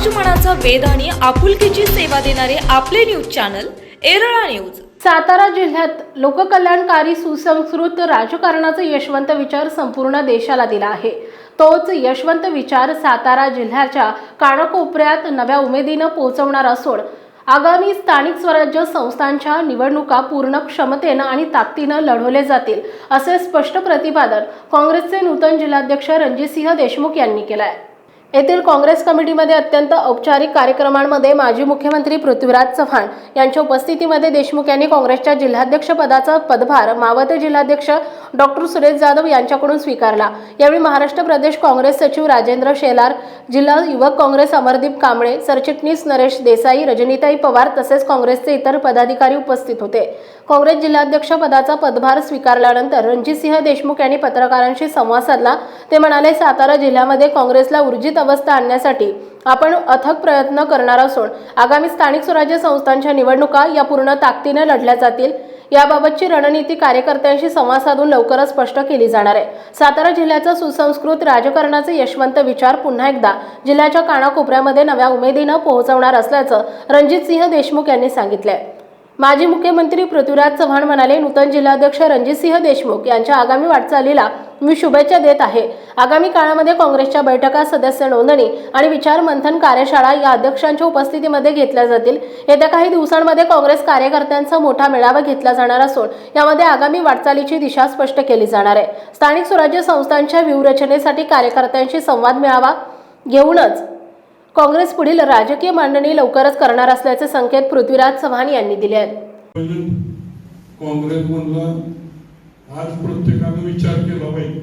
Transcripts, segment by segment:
समाजमनाचा वेद आणि आपुलकीची सेवा देणारे आपले news channel Erala news. Satara जिल्ह्यात लोककल्याणकारी सुसंस्कृत राजकारणाचा यशवंत विचार संपूर्ण देशाला दिला आहे. तोच यशवंत विचार सातारा जिल्ह्याच्या कानाकोपऱ्यात नव्या उमेदीनं पोहोचवणार असून आगामी स्थानिक स्वराज्य संस्थांच्या निवडणुका पूर्ण क्षमतेनं आणि ताकदीनं लढवले जातील असे स्पष्ट प्रतिपादन काँग्रेसचे नूतन जिल्हाध्यक्ष रणजितसिंह देशमुख यांनी केलं आहे येथील काँग्रेस कमिटीमध्ये अत्यंत औपचारिक कार्यक्रमांमध्ये माजी मुख्यमंत्री पृथ्वीराज चव्हाण यांच्या उपस्थितीमध्ये देशमुख यांनी काँग्रेसच्या जिल्हाध्यक्ष पदाचा पदभार मावते जिल्हाध्यक्ष डॉक्टर सुरेश जाधव यांच्याकडून स्वीकारला. यावेळी महाराष्ट्र प्रदेश काँग्रेस सचिव राजेंद्र शेलार जिल्हा युवक काँग्रेस अमरदीप कांबळे सरचिटणीस नरेश देसाई रजनीताई पवार तसेच काँग्रेसचे इतर पदाधिकारी उपस्थित होते. काँग्रेस जिल्हाध्यक्ष पदाचा पदभार स्वीकारल्यानंतर रणजितसिंह देशमुख यांनी पत्रकारांशी संवाद साधला. ते म्हणाले सातारा जिल्ह्यामध्ये काँग्रेसला ऊर्जित अवस्था आणण्यासाठी आपण अथक प्रयत्न करणार असून आगामी स्थानिक स्वराज्य संस्थांच्या निवडणुका या पूर्ण ताकदीने लढल्या जातील. याबाबतची रणनीती कार्यकर्त्यांशी संवाद साधून लवकरच स्पष्ट केली जाणार आहे. सातारा जिल्ह्याचा सुसंस्कृत राजकारणाचे यशवंत विचार पुन्हा एकदा जिल्ह्याच्या कानाकोपऱ्यामध्ये नव्या उमेदीनं पोहोचवणार असल्याचं रणजितसिंह देशमुख यांनी सांगितलंय. माजी मुख्यमंत्री पृथ्वीराज चव्हाण म्हणाले नूतन जिल्हाध्यक्ष रणजितसिंह देशमुख यांच्या आगामी वाटचालीला मी शुभेच्छा देत आहे. आगामी काळामध्ये काँग्रेसच्या बैठका सदस्य नोंदणी आणि विचार मंथन कार्यशाळा या अध्यक्षांच्या उपस्थितीमध्ये घेतल्या जातील. येत्या काही दिवसांमध्ये काँग्रेस कार्यकर्त्यांचा मोठा मेळावा घेतला जाणार असून यामध्ये आगामी वाटचालीची दिशा स्पष्ट केली जाणार आहे. स्थानिक स्वराज्य संस्थांच्या व्यूहरचनेसाठी कार्यकर्त्यांशी संवाद मेळावा घेऊनच काँग्रेस पुढील राजकीय मांडणी लवकरच करणार असल्याचे संकेत पृथ्वीराज चव्हाण यांनी दिले आहेत. काँग्रेस आज प्रत्येकानं विचार केला पाहिजे.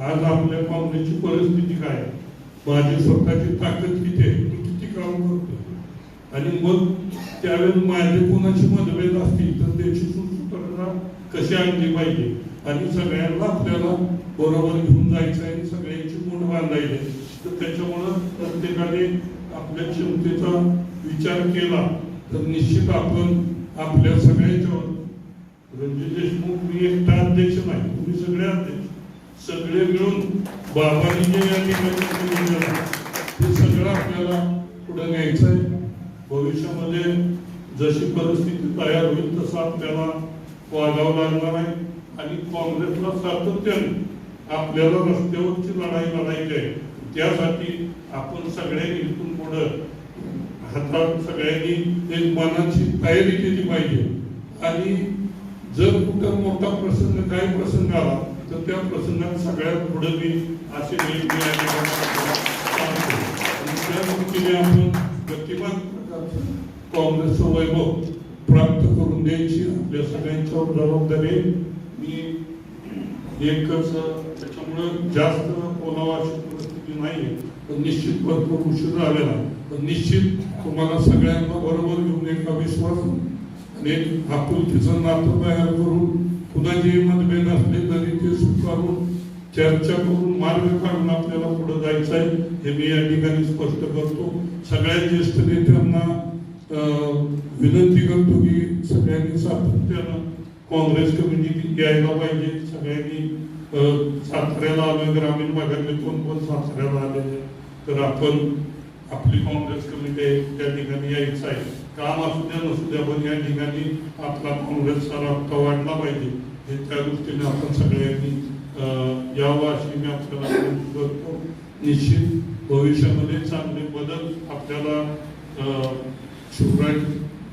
आज आपल्या काँग्रेसची परिस्थिती काय माझी स्वतःची ताकद किती आहे? मी किती काम करतो आणि मग त्यावेळेस माझे कोणाची मतभेद असतील तर त्याची सुसूत्रता कशी आणली पाहिजे? आणि सगळ्यांना आपल्याला बरोबर घेऊन जायचं आहे आणि सगळ्यांची मूठ बांधायची आहे. तर त्याच्यामुळं प्रत्येकाने आपल्या क्षमतेचा विचार केला तर निश्चित आपण आपल्या सगळ्यांच्या रणजित देशमुख मी एकटा अध्यक्ष नाही तुम्ही सगळे अध्यक्ष सगळे मिळून बाबांनी जे या ठिकाणी ते सगळं आपल्याला पुढे घ्यायचं आहे. भविष्यामध्ये जशी परिस्थिती तयार होईल तसं आपल्याला वागावं लागणार आहे आणि काँग्रेसला सातत्याने आपल्याला रस्त्यावरची लढाई लढायची आहे. त्यासाठी आपण सगळ्यांनी इथून पुढं हातात सगळ्यांनी एक मनाची तयारी केली पाहिजे. आणि जर कुठं मोठा प्रसंग काय प्रसंग आला तर त्या प्रसंगात सगळ्यात पुढे मी असे त्या दृष्टीने आपण गतिमान प्रकारचं काँग्रेसचं वैभव प्राप्त करून द्यायची आपल्या सगळ्यांच्यावर जबाबदारी मी एकच त्याच्यामुळं जास्त बोलावा अशी नाही पण निश्चित भरपूर उशीर झालेला पण निश्चित तुम्हाला सगळ्यांना बरोबर घेऊन एका विश्वास आणि एक आपुलकीचं नातं तयार करून पुन्हा जे मतभेद असले तरी ते स्वीकारून चर्चा करून मार्ग काढून आपल्याला पुढे जायचं आहे हे मी या ठिकाणी स्पष्ट करतो. सगळ्या ज्येष्ठ नेत्यांना अं, विनंती करतो की सगळ्यांनी सातत्यानं काँग्रेस कमिटी यायला पाहिजे. सगळ्यांनी सासऱ्याला आलं ग्रामीण भागातले कोण कोण सासऱ्याला आले? तर आपण आपली काँग्रेस कमिटी त्या ठिकाणी यायचं आहे. काम असू द्या नसू द्या पण या ठिकाणी आपला काँग्रेसचा रस्ता वाढला पाहिजे. हे त्या दृष्टीने आपण सगळ्यांनी यावं अशी मी आपल्याला करतो निश्चित भविष्यामध्ये चांगले बदल आपल्याला अं,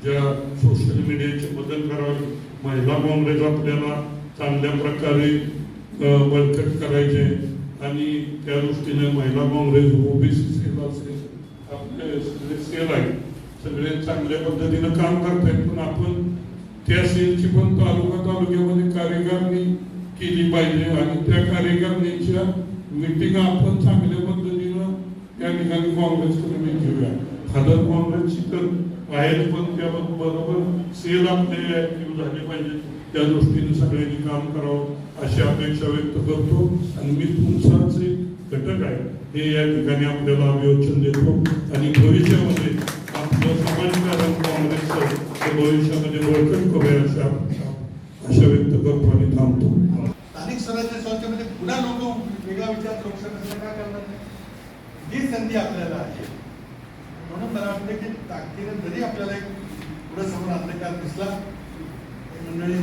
ज्या सोशल मीडियाचे बदल करावे महिला काँग्रेस आपल्याला चांगल्या प्रकारे बळकट करायचे आणि त्या दृष्टीने महिला काँग्रेस ओबीसी सेल असेल आपले सगळे सेल आहेत. सगळे चांगल्या पद्धतीनं काम करतायत. पण आपण त्या सेलची पण तालुका तालुक्यामध्ये कार्यकारणी केली पाहिजे. आणि त्या कार्यकारणीच्या मिटिंग आपण चांगल्या पद्धतीनं त्या ठिकाणी काँग्रेसकडून घेऊया फादर काँग्रेसची तर आहेत पण त्याबरोबर सेल आपले ऍक्टिव्ह झाले पाहिजे त्या दृष्टीने सगळ्यांनी काम करावं अशी अपेक्षा व्यक्त करतो. आणि मी तुमचाच एक घटक आहे. हे या ठिकाणी आपल्याला अभिवचन देतो. आणि भविष्यामध्ये आपलं समाजकारण काँग्रेसचं भविष्यामध्ये बळकट करूया अशा अशा व्यक्त करतो आणि थांबतो. स्थानिक स्वराज्य संस्थेमध्ये पुन्हा लोक वेगळा विचार करू शकत काय करणार नाही? ही संधी आपल्याला आहे. म्हणून मला वाटतं की ताकदीने जरी आपल्याला एक पुढे समोर अंधकार दिसला मंडळी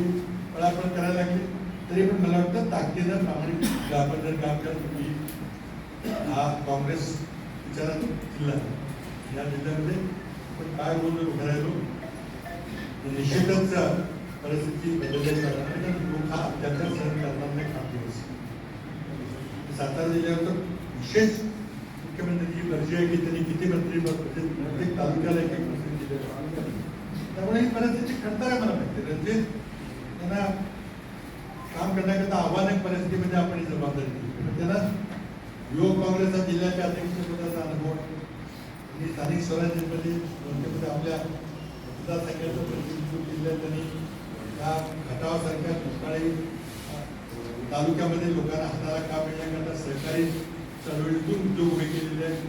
पळापळ करायला लागली तरी पण मला वाटतं ताकदीनं प्रामाणिक आपण जर काम करत तुम्ही हा काँग्रेस विचारात जिल्हा या जिल्ह्यामध्ये पण काय बोलून उभं राहिलो? निश्चितच परिस्थिती बदलली जाणार नाही लोक हा अत्याचार सहन करणार नाही काम दिवस. सातारा जिल्ह्यावर विशेष मुख्यमंत्र्यांची गरज आहे की त्यांनी किती मंत्री प्रत्येक तालुक्याला एक एक मंत्री दिले त्यामुळे ही परिस्थिती खडतर मला माहिती रणजित त्यांना काम करण्याकरता आव्हानक परिस्थितीमध्ये आपण ही जबाबदारी दिली पण म्हणजे त्यांना युवक काँग्रेसचा जिल्ह्याच्या अध्यक्षपदाचा अनुभव आणि स्थानिक स्वराज्यपदी लोकसभेमध्ये आपल्या मतदारसंघाचं प्रतिनिधित्व केलं त्यांनी या घटावासारख्या दुष्काळी तालुक्यामध्ये लोकांना हाताला काम मिळण्याकरता सहकारी चळवळीतून उद्योग उभे केलेले आहेत.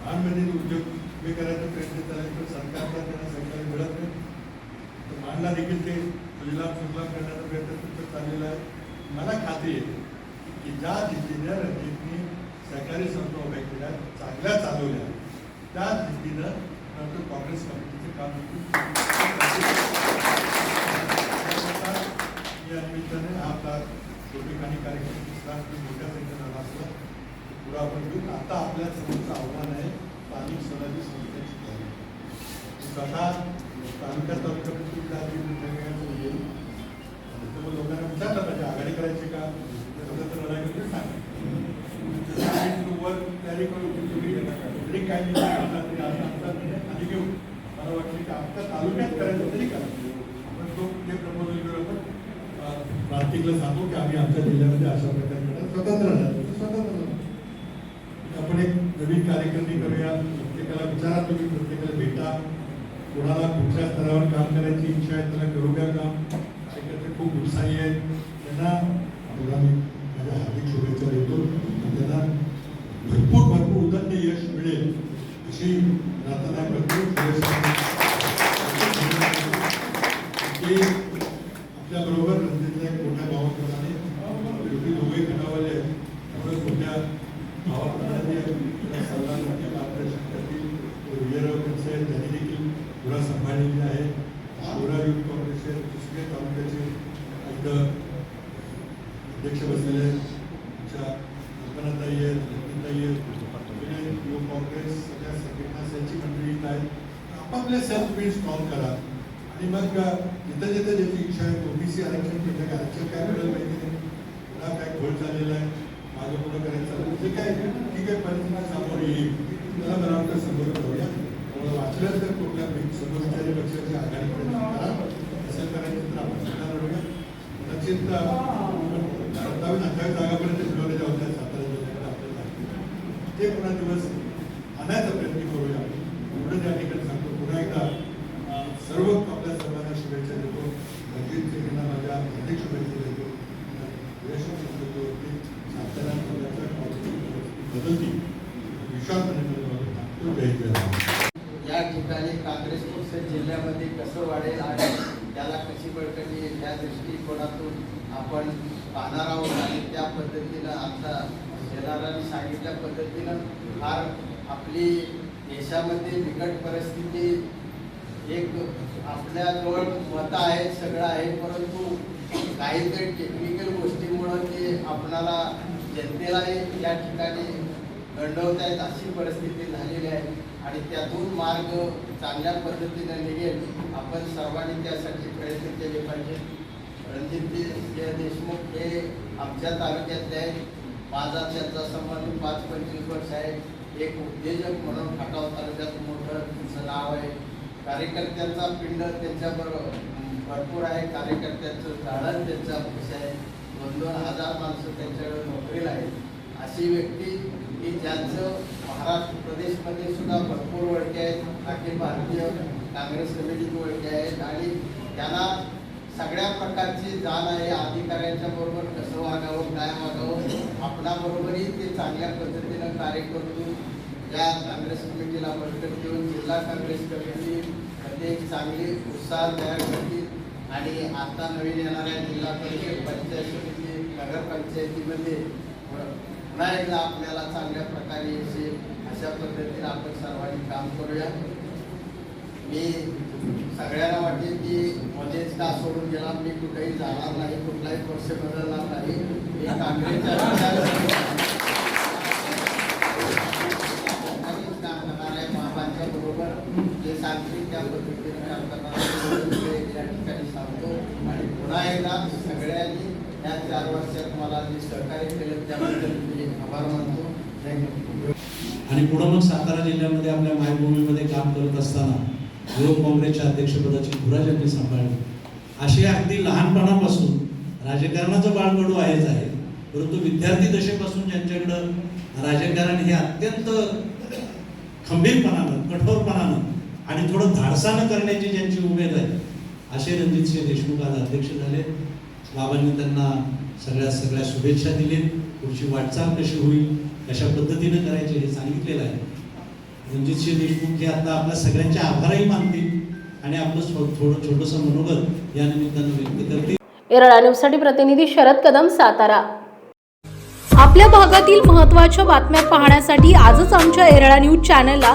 महाडमध्ये म्हणजे उद्योग उभे करायचा प्रयत्न चालले पण सरकारला त्यांना सहकार्य मिळत नाही तर मांडला देखील ते महिला सुफलाम करण्याचा प्रयत्न तुमचा चाललेला आहे. मला खात्री आहे की ज्या जिद्दीनं रणजितनी सहकारी संस्था उभ्या केल्या चांगल्या चालवल्या त्याच जिद्दीनं नंतर काँग्रेस कमिटीचं काम या निमित्ताने आपला ठिकाणी कार्यक्रम मोठ्या संख्येनं असला पुढे आपण घेऊन आता आपल्या समोरचं आव्हान आहे स्थानिक स्वराज्य संस्थेची तयारी स्वतः तालुका तालुक्यामध्ये जाती वेगवेगळ्या येईल त्यामुळे लोकांना विचारलं पाहिजे आघाडी करायची का? स्वतंत्र लढाई म्हणजे सांगा वर तयारी तुम्ही तरी काही तरी आज आमचा घेऊ मला वाटतं की आमच्या तालुक्यात करायचं तरी करा. आपण तो ते प्रपोजल करू आपण प्रांतिकला सांगू की आम्ही आमच्या जिल्ह्यामध्ये अशा प्रकारे स्वतंत्र राहणार. स्वतंत्र नवीन कार्यक्रम करूया. प्रत्येकाला विचारा तुम्ही प्रत्येकाला भेटा. कोणाला कुठल्या स्तरावर काम करायची इच्छा आहे त्याला करूया काम. कार्यकर्ते खूप उत्साही आहेत. त्यांना आपल्याला मी माझ्या हार्दिक शुभेच्छा देतो. त्यांना भरपूर भरपूर उदंड यश मिळेल अशी प्रार्थना करतो की आपल्याबरोबर रंजितच्या एक मोठ्या भावाप्रमाणे शेवटी दोघे गटावाले आहेत त्यामुळे मोठ्या भावाप्रमाणे त्या सर्वांसाठी मार्गदर्शन करतील ते विजयराव खडसे आहेत त्यांनी देखील पुरा सांभाळलेली आहे शिवराज युथ काँग्रेसचे दुसरे तालुक्याचे इथं अध्यक्ष बसलेले आहेत आमच्या कल्पनाताई आहेत रत्नताई आहेत सगळे युवक काँग्रेस सगळ्या संघटना सेलची मंडळी इथं आहेत आपापले सेल्फ बिल्ड स्ट्रॉंग करा. आणि मग जिथं जिथं ज्याची इच्छा आहे ओबीसी आरक्षण कुठे काय आरक्षण काय मिळालं पाहिजे? पुन्हा काय घोळ चाललेला आहे? माझं पुढं करायचं चाललं जे म्हणजे काय ठीक आहे परिस्थिती समोर येईल. त्याला मला वाटतं समोर करूया त्यामुळे वाचलं तर कुठल्या समोरच्या पक्षाची आघाडी प्रयत्न करा. असं करायचं तर आपण सुद्धा लढूया. कदाचित सत्तावीस अठ्ठावीस जागापर्यंत मिळवल्या होत्या सातारा जिल्ह्याकडे आपल्याला ते पुन्हा दिवस आणायचा प्रयत्न करूया एवढं त्या ठिकाणी सांगतो पुन्हा एकदा अं, सर्व आपल्या सर्वांना शुभेच्छा देतो. रणजित सिंगना माझ्या हार्दिक शुभेच्छा देतो. देतो की या ठिकाणी काँग्रेस पक्ष जिल्ह्यामध्ये कसं वाढेल आणि त्याला कशी बळकटी येईल या दृष्टिकोनातून आपण पाहणार आहोत आणि त्या पद्धतीनं आता शेजारांनी सांगितल्या पद्धतीनं फार आपली देशामध्ये बिकट परिस्थिती एक आपल्याजवळ मतं आहेत सगळं आहे परंतु काहीतरी टेक्निकल गोष्टीमुळं ते आपणाला जनतेला या ठिकाणी दंडवत आहेत अशी परिस्थिती झालेली आहे. आणि त्यातून मार्ग चांगल्या पद्धतीने निघेल आपण सर्वांनी त्यासाठी प्रयत्न केले पाहिजे. रणजितजी देशमुख हे आमच्या तालुक्यातले आहेत. माझा त्यांचा संबंध पाच पंचवीस वर्ष आहे. एक उद्योजक म्हणून खटाव तालुक्यात मोठं त्यांचं नाव आहे. कार्यकर्त्यांचा पिंड त्यांच्याबरोबर. भरपूर आहे कार्यकर्त्यांचं झाडं त्यांचा पक्ष आहे दोन दोन हजार माणसं त्यांच्याकडे नोकरीला आहेत. अशी व्यक्ती की ज्यांचं महाराष्ट्र प्रदेशमध्ये सुद्धा भरपूर ओळखे आहेत. अखिल भारतीय काँग्रेस कमिटीत ओळखे आहेत. आणि त्यांना सगळ्या प्रकारची जाण आहे. अधिकाऱ्यांच्या बरोबर कसं वागावं काय वागावं आपणाबरोबरही ते चांगल्या पद्धतीनं कार्य करून त्या काँग्रेस कमिटीला बळकट देऊन जिल्हा काँग्रेस कमिटी मध्ये चांगली उत्साह तयार करतील. आणि आता नवीन येणाऱ्या जिल्हा परिषद पंचायत समिती नगरपंचायतीमध्ये पुन्हा एकदा आपल्याला चांगल्या प्रकारे येईल अशा पद्धतीने आपण सर्वांनी काम करूया. मी सगळ्यांना वाटेल की मध्येच का सोडून गेला मी कुठेही जाणार नाही कुठलाही पक्ष बदलणार नाही. मी काँग्रेसच्या सांगतील त्या पद्धतीने काम आहे. या ठिकाणी सांगतो. आणि पुन्हा एकदा सगळ्यांनी या चार वर्षात मला जे सहकार्य केलं त्याबद्दल मी आभार मानतो. थँक्यू आणि पुढं मग सातारा जिल्ह्यामध्ये आपल्या मायभूमीमध्ये काम करत असताना युवक काँग्रेसच्या अध्यक्षपदाची धुरा ज्यांनी सांभाळली. असे अगदी लहानपणापासून राजकारणाचं बाळकडू आहेच आहे. परंतु विद्यार्थी दशेपासून ज्यांच्याकडं राजकारण हे अत्यंत खंबीरपणानं कठोरपणानं आणि थोडं धाडसानं करण्याची ज्यांची उमेद आहे असे रणजितसिंह देशमुख आज अध्यक्ष झाले. बाबांनी त्यांना सगळ्या सगळ्या शुभेच्छा दिल्या. पुढची वाटचाल कशी होईल कशा पद्धतीनं करायची हे सांगितलेलं आहे. रणजितसिंह देशमुख हे आता आपल्या सगळ्यांचे आभारही मानतील आणि आपलं थोडं छोटंसं मनोगत या निमित्तानं व्यक्त करतील. येरळा न्यूजसाठी प्रतिनिधी शरद कदम सातारा. आपल्या भागातील महत्त्वाच्या बातम्या पाहण्यासाठी आजच आमच्या एरळा न्यूज चॅनलला